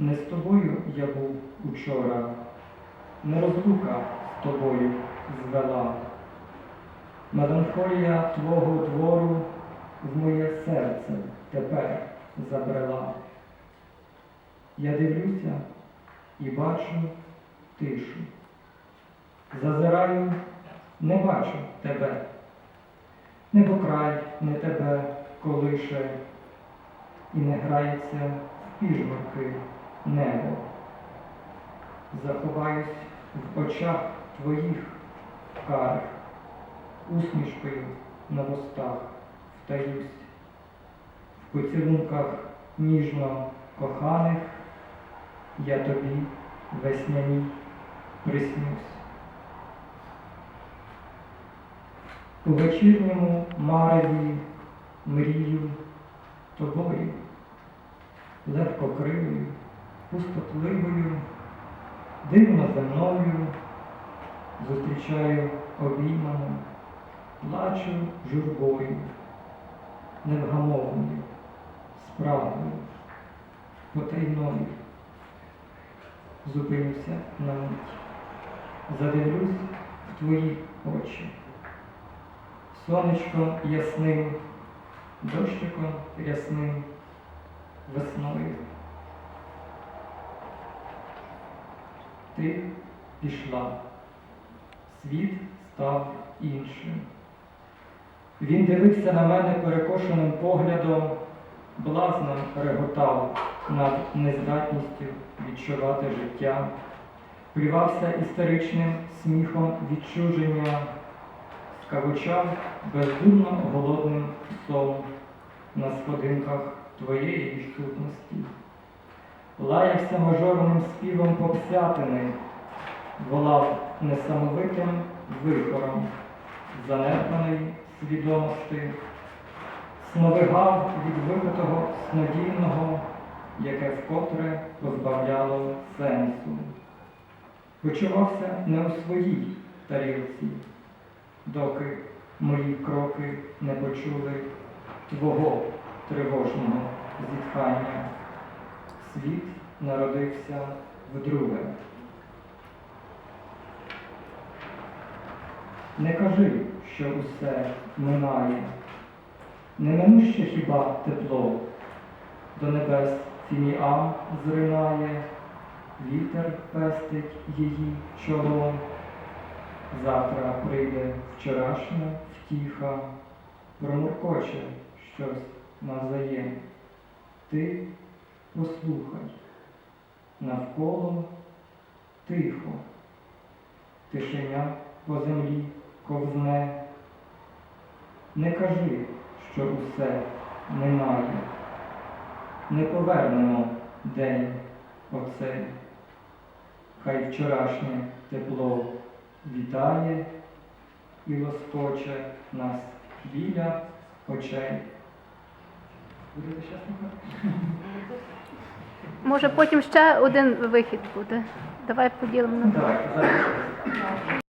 Не з тобою я був учора, не розлука з тобою звела. Меланхолія твого двору в моє серце тепер забрела. Я дивлюся і бачу тишу. Зазираю, не бачу тебе. Небо край не тебе колише, і не грається в піжмурки небо. Заховаюсь в очах твоїх карих, усмішкою на вустах втаюсь, в поцілунках ніжно коханих я тобі весняній приснюсь. У вечірньому мареві мрію тобою, легкокривою, пустотливою, дивно земною, зустрічаю обіймами, плачу журбою, невгамовною, справою, потайною. Зупинюся на мить, задивлюсь в твої очі. Сонечком ясним, дощиком рясним, весною. Ти пішла, світ став іншим. Він дивився на мене перекошеним поглядом, блазнем реготав над нездатністю відчувати життя, плювався істеричним сміхом відчуження скавучав бездумно голодним псом на сходинках твоєї відсутності, лаявся мажорним співом попсятини, волав несамовитим вихором занепаної свідомості, сновигав від випитого снодійного, яке вкотре позбавляло сенсу. Почувався не у своїй тарілці доки мої кроки не почули твого тривожного зітхання. Світ народився вдруге. Не кажи, що усе минає, неминуще хіба тепло, до небес фіміам зринає, вітер пестить її чоло. Завтра прийде вчорашня втіха, промуркоче щось навзаєм. Ти послухай, навколо тихо, тишеня по землі ковзне. Не кажи, що усе минає, не повернемо день оцей, хай вчорашнє тепло вітає і лоскоче нас біля очей. Будете щасливі? Може потім ще один вихід буде. Давай поділимо на зараз.